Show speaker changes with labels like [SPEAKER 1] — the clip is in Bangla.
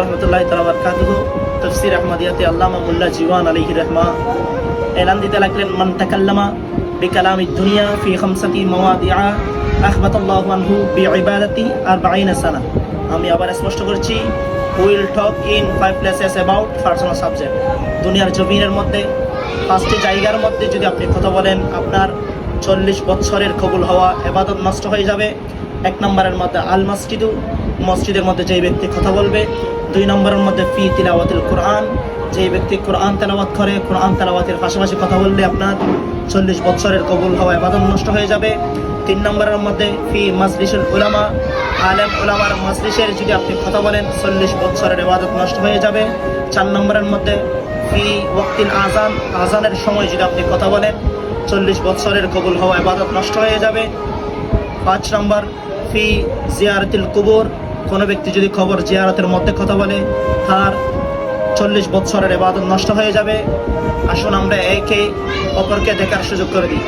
[SPEAKER 1] রহমতুল্লাহ তফসির আহমদিয়াতে আল্লামা মুল্লা জীওয়ান আলাইহি রহমা। এলান দিতে লাগলেন, মান তাকাল্লামা বিকালামি ফি 40 সানা আমি আবার স্পষ্ট করছি will talk in five places about personal subject দুনিয়ার জমিনের মধ্যে, পাঁচটি জায়গার মধ্যে যদি আপনি কথা বলেন, আপনার চল্লিশ বছরের কবুল হওয়া এবাদত নষ্ট হয়ে যাবে। এক নম্বরের মধ্যে আল মসজিদু মসজিদের মধ্যে যেই ব্যক্তি কথা বলবে, দুই নম্বরের মধ্যে ফি তিলাওয়াতিল কোরআন। যেই ব্যক্তি কোরআন তেলাওয়াত করে, কোরআন তেলাওয়াতের পাশাপাশি কথা বললে আপনার চল্লিশ বছরের কবুল হওয়া এবাদত নষ্ট হয়ে যাবে। তিন নম্বরের মধ্যে ফি মাজলিসুল উলামা। আলেম উলামার মাজলিসের যদি আপনি কথা বলেন, চল্লিশ বছরের এবাদত নষ্ট হয়ে যাবে। চার নম্বরের মধ্যে ফি ওয়াক্তিল আজান আজানের সময় যদি আপনি কথা বলেন, চল্লিশ বছরের কবুল হওয়া এবাদত নষ্ট হয়ে যাবে। পাঁচ নম্বর, ফি জিয়ারতুল কুবুর। কোনো ব্যক্তি যদি খবর জিয়ারতের মধ্যে কথা বলে, তার চল্লিশ বৎসরের এবাদত নষ্ট হয়ে যাবে। আসুন আমরা একে অপরকে দেখার সুযোগ করে দিই।